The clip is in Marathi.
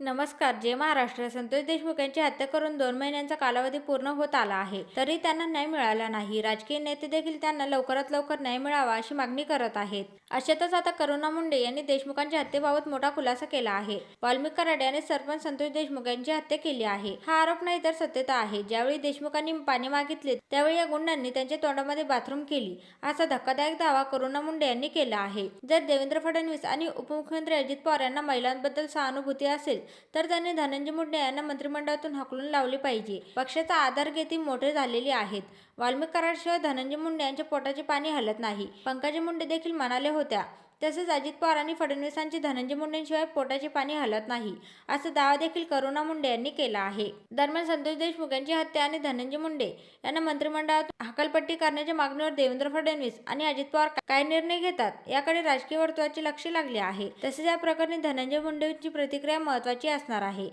नमस्कार जे महाराष्ट्र संतोष देशमुख यांची हत्या करून दोन महिन्यांचा कालावधी पूर्ण होत आला आहे तरी त्यांना न्याय मिळाला नाही. राजकीय नेते देखील त्यांना लवकरात लवकर न्याय मिळावा अशी मागणी करत आहेत. अशातच आता करुणा मुंडे यांनी देशमुखांच्या हत्येबाबत मोठा खुलासा केला आहे. वाल्मिक कराड यांनी सरपंच संतोष देशमुख यांची हत्या केली आहे. हा आरोप नाही तर सत्यता आहे. ज्यावेळी देशमुखांनी पाणी मागितले त्यावेळी या गुंडांनी त्यांच्या तोंडामध्ये बाथरूम केली. असा धक्कादायक दावा करुणा मुंडे यांनी केला आहे. जर देवेंद्र फडणवीस आणि उपमुख्यमंत्री अजित पवार यांना महिलांबद्दल सहानुभूती असेल तर त्यांनी धनंजय मुंडे यांना मंत्रिमंडळातून हकलून लावले पाहिजे. पक्षाचा आधार घेत मोठे झालेली आहेत. वाल्मिकराशिवाय धनंजय मुंडे यांच्या पोटाचे पाणी हलत नाही. पंकजा मुंडे देखील म्हणाले होत्या तसेच अजित पवार आणि फडणवीसांची धनंजय मुंडेंशिवाय पोटाचे पाणी हलत नाही असा दावा देखील करुणा मुंडे यांनी केला आहे. दरम्यान संतोष देशमुख यांची हत्या आणि धनंजय मुंडे यांना मंत्रिमंडळात हकालपट्टी करण्याच्या मागणीवर देवेंद्र फडणवीस आणि अजित पवार काय निर्णय घेतात याकडे राजकीय वर्तुळाचे लक्ष लागले आहे. तसेच या प्रकरणी धनंजय मुंडेंची प्रतिक्रिया महत्वाची असणार आहे.